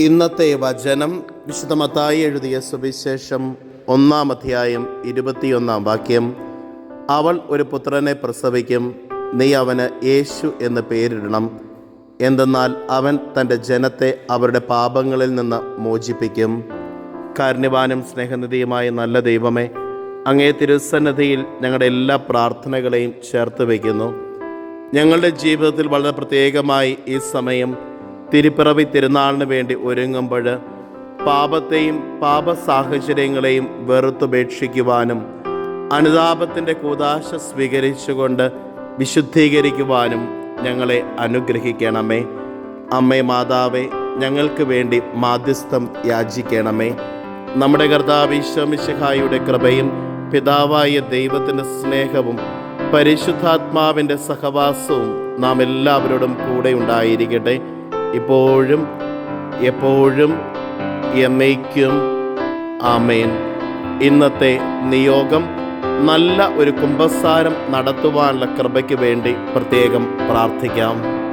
ഇന്നത്തെ വചനം വിശുദ്ധമത്തായി എഴുതിയ സുവിശേഷം ഒന്നാം അധ്യായം ഇരുപത്തിയൊന്നാം വാക്യം. അവൾ ഒരു പുത്രനെ പ്രസവിക്കും നീ അവന് യേശു എന്ന് പേരിടണം. എന്തെന്നാൽ അവൻ തന്റെ ജനത്തെ അവരുടെ പാപങ്ങളിൽ നിന്ന് മോചിപ്പിക്കും. കാരുണ്യവാനും സ്നേഹനിധിയുമായ നല്ല ദൈവമേ അങ്ങേ തിരുസന്നിധിയിൽ ഞങ്ങളുടെ എല്ലാ പ്രാർത്ഥനകളെയും ചേർത്ത് വയ്ക്കുന്നു. ഞങ്ങളുടെ ജീവിതത്തിൽ വളരെ പ്രത്യേകമായി ഈ സമയം തിരുപ്പിറവി തിരുനാളിന് വേണ്ടി ഒരുങ്ങുമ്പോൾ പാപത്തെയും പാപ സാഹചര്യങ്ങളെയും വെറുത്തുപേക്ഷിക്കുവാനും അനുതാപത്തിന്റെ കൂതാശ സ്വീകരിച്ചുകൊണ്ട് വിശുദ്ധീകരിക്കുവാനും ഞങ്ങളെ അനുഗ്രഹിക്കണമേ. അമ്മേ മാതാവേ ഞങ്ങൾക്ക് വേണ്ടി മാധ്യസ്ഥം യാചിക്കണമേ. നമ്മുടെ കർത്താവ് ഈശോമിശിഹായുടെ കൃപയും പിതാവായ ദൈവത്തിന്റെ സ്നേഹവും പരിശുദ്ധാത്മാവിന്റെ സഹവാസവും നാം എല്ലാവരോടും കൂടെ ഉണ്ടായിരിക്കട്ടെ. ഇപ്പോഴും എപ്പോഴും എന്നേക്കും ആമേൻ. ഇന്നത്തെ നിയോഗം നല്ല ഒരു കുംഭസാരം നടത്തുവാനുള്ള കൃപയ്ക്ക് വേണ്ടി പ്രത്യേകം പ്രാർത്ഥിക്കാം.